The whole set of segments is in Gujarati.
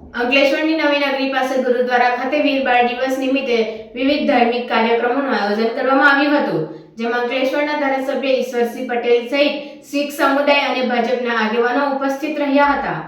અંકલેશ્વરની નવી નગરી પાસે ગુરુદ્વારા ખાતે વીર દિવસ નિમિત્તે વિવિધ ધાર્મિક કાર્યક્રમોનું આયોજન કરવામાં આવ્યું હતું, જેમાં અંકલેશ્વરના ધારાસભ્ય ઈશ્વરસિંહ પટેલ સહિત શીખ સમુદાય અને ભાજપના આગેવાનો ઉપસ્થિત રહ્યા હતા.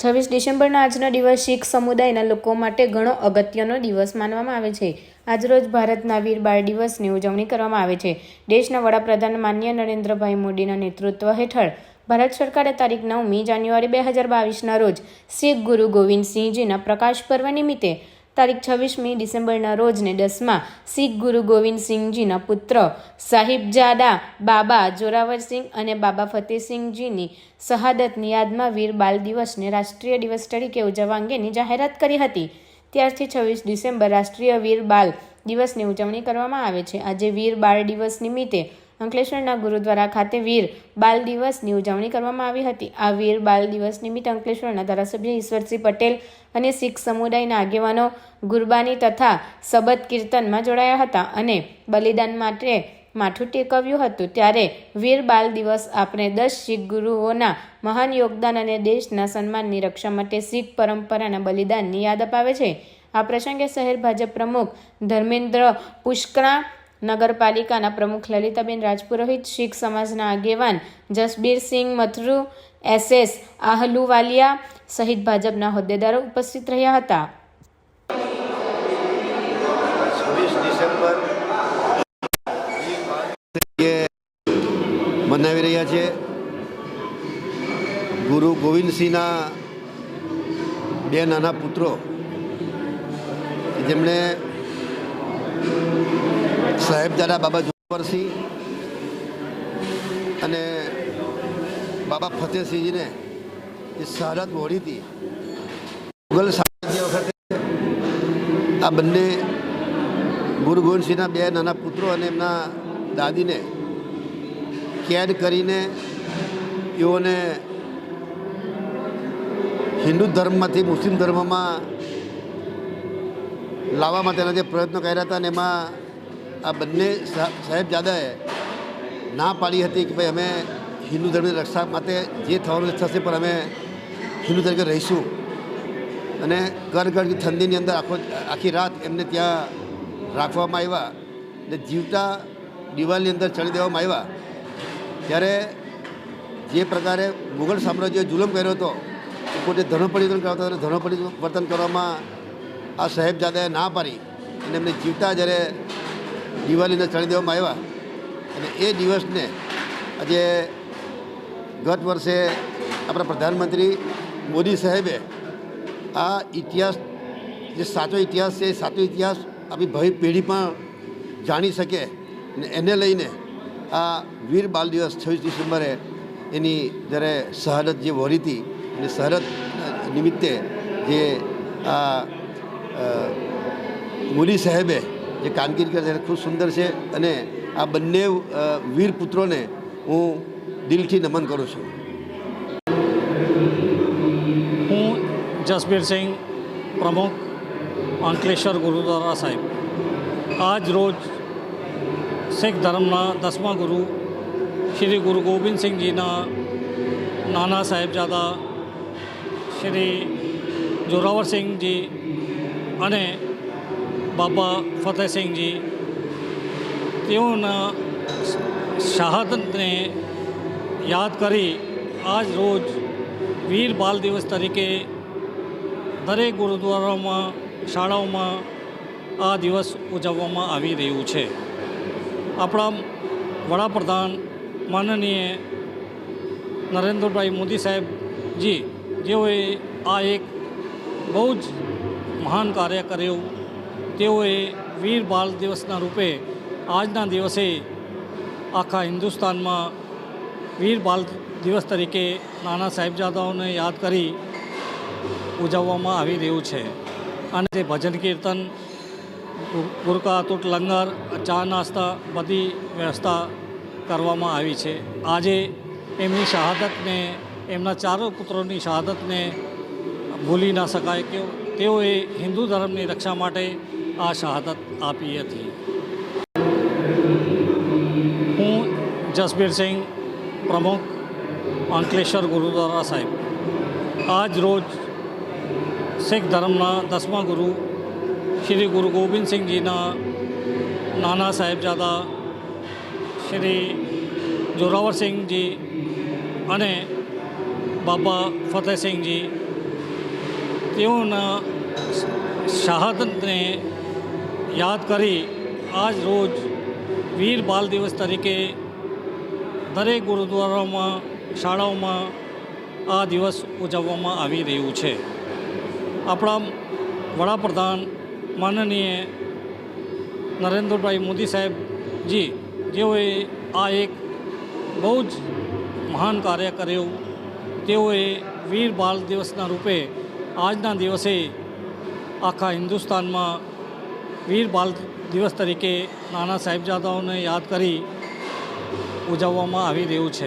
છવ્વીસ ડિસેમ્બરના આજનો દિવસ શીખ સમુદાયના લોકો માટે ઘણો અગત્યનો દિવસ માનવામાં આવે છે. આજરોજ ભારતના વીર બાળ દિવસની ઉજવણી કરવામાં આવે છે. દેશના વડાપ્રધાન માન્ય નરેન્દ્રભાઈ મોદીના નેતૃત્વ હેઠળ ભારત સરકારે તારીખ નવમી જાન્યુઆરી બે હજાર બાવીસના રોજ શીખ ગુરુ ગોવિંદસિંહજીના પ્રકાશ પર્વ નિમિત્તે તારીખ છવ્વીસમી ડિસેમ્બરના રોજને દસમા શીખ ગુરુ ગોવિંદસિંહજીના પુત્ર સાહિબજાદા બાબા જોરાવરસિંહ અને બાબા ફતેહસિંહજીની શહાદતની યાદમાં વીર બાલ દિવસને રાષ્ટ્રીય દિવસ તરીકે ઉજવવા અંગેની જાહેરાત કરી હતી. ત્યારથી છવ્વીસ ડિસેમ્બર રાષ્ટ્રીય વીર બાલ દિવસની ઉજવણી કરવામાં આવે છે. આજે વીર બાળ દિવસ નિમિત્તે અંકલેશ્વરના ગુરુદ્વારા ખાતે વીર બાલ દિવસની ઉજવણી કરવામાં આવી હતી. આ વીર બાલ દિવસ નિમિત્તે અંકલેશ્વરના ધારાસભ્ય ઈશ્વરસિંહ પટેલ અને શીખ સમુદાયના આગેવાનો ગુરબાની તથા સબદ કીર્તનમાં જોડાયા હતા અને બલિદાન માટે માથું ટેકવ્યું હતું. ત્યારે વીર બાલ દિવસ આપણે દસ શીખ ગુરુઓના મહાન યોગદાન અને દેશના સન્માનની રક્ષા માટે શીખ પરંપરાના બલિદાનની યાદ અપાવે છે. આ પ્રસંગે શહેર ભાજપ પ્રમુખ ધર્મેન્દ્ર પુષ્કરા નગરપાલિકાના પ્રમુખ લલિતાબેન રાજપુરોહિત, શીખ સમાજના આગેવાન જસબીરસિંહ મથરુ એસએસ આહલુવાલિયા સહિત ભાજપના હોદ્દેદારો ઉપસ્થિત રહ્યા હતા. મનાવી રહ્યા છે. ગુરુ ગોવિંદસિંહના બે નાના પુત્રો, જેમણે સાહેબજાદા બાબા જોરસિંહ અને બાબા ફતેહસિંહજીને જે શહાદત વહોરી હતી મુગલ સામ્રાજ્ય વખતે આ બંને ગુરુ ગોવિંદસિંહના બે નાના પુત્રો અને એમના દાદીને કેદ કરીને તેઓને હિન્દુ ધર્મમાંથી મુસ્લિમ ધર્મમાં લાવવા માટેના જે પ્રયત્નો કર્યા હતા અને એમાં આ બંને સાહેબજાદાએ ના પાડી હતી કે ભાઈ અમે હિન્દુ ધર્મની રક્ષા માટે જે થવાનું થશે પણ અમે હિન્દુ તરીકે રહીશું. અને કરગડ ઠંડીની અંદર આખો, આખી રાત એમને ત્યાં રાખવામાં આવ્યા અને જીવતા દિવાલની અંદર ચડી દેવામાં આવ્યા. ત્યારે જે પ્રકારે મુઘલ સામ્રાજ્યએ જુલમ કર્યો હતો, એ પોતે ધર્મ પરિવર્તન કરાવતા અને ધર્મ પરિવર્તન કરવામાં આ સાહેબજાદાએ ના પાડી અને એમને જીવતા જ્યારે અંદર ચડી દેવામાં આવ્યા. અને એ દિવસને આજે ગત વર્ષે આપણા પ્રધાનમંત્રી મોદી સાહેબે આ ઇતિહાસ, જે સાચો ઇતિહાસ છે, એ સાચો ઇતિહાસ આપણી ભાવિ પેઢી પણ જાણી શકે. અને એને લઈને આ વીર બાલ દિવસ છવ્વીસ ડિસેમ્બરે એની જ્યારે શહાદત જે વહોરી હતી, અને શહાદત નિમિત્તે જે આ મોદી સાહેબે જે કામગીરી કરી છે ખૂબ સુંદર છે અને આ બંને વીર પુત્રોને હું દિલથી નમન કરું છું. હું જસબીરસિંહ પ્રમુખ, અંકલેશ્વર ગુરુદ્વારા સાહેબ. આજ રોજ શીખ ધર્મના દસમા ગુરુ શ્રી ગુરુ ગોવિંદસિંહજીના નાના સાહેબજાદા શ્રી જોરાવરસિંહજી અને બાબા ફતેહસિંહજી તેઓના શહાદતને યાદ કરી આજ રોજ વીર બાલ દિવસ તરીકે દરેક ગુરુદ્વારામાં, શાળાઓમાં આ દિવસ ઉજવવામાં આવી રહ્યું છે. આપણા વડાપ્રધાન માનનીય નરેન્દ્રભાઈ મોદી સાહેબજી, જેઓએ આ એક બહુ જ મહાન કાર્ય કર્યું તેઓએ વીર બાલ દિવસના રૂપે આજના દિવસે આખા હિન્દુસ્તાનમાં વીર બાલ દિવસ તરીકે નાના સાહેબજાદાઓને યાદ કરી ઉજવવામાં આવી રહ્યું છે. અને તે ભજન કીર્તન ગુરકા તૂટ લંગર, ચા નાસ્તા બધી વ્યવસ્થા કરવામાં આવી છે. આજે એમની શહાદતને, એમના ચારો પુત્રોની શહાદતને ભૂલી ના શકાય કે તેઓએ હિન્દુ ધર્મની રક્ષા માટે આ શહાદત આપી હતી. હું જસબીરસિંહ પ્રમુખ, અંકલેશ્વર ગુરુદ્વારા સાહેબ. આજ રોજ શીખ ધર્મના દસમા ગુરુ શ્રી ગુરુ ગોવિંદસિંહજીના નાના સાહેબજાદા શ્રી જોરાવરસિંહજી અને બાબા ફતેહસિંહજી તેઓના શહાદતને યાદ કરી આજ રોજ વીર બાલ દિવસ તરીકે દરેક ગુરુદ્વારામાં, શાળાઓમાં આ દિવસ ઉજવવામાં આવી રહ્યું છે. આપણા વડાપ્રધાન માનનીય નરેન્દ્રભાઈ મોદી સાહેબજી, જેઓએ આ એક બહુ જ મહાન કાર્ય કર્યું, તેઓએ વીર બાલ દિવસના રૂપે આજના દિવસે આખા હિન્દુસ્તાનમાં વીર બાલ દિવસ તરીકે નાના સાહેબજાદાઓને યાદ કરી ઉજવવામાં આવી રહ્યું છે.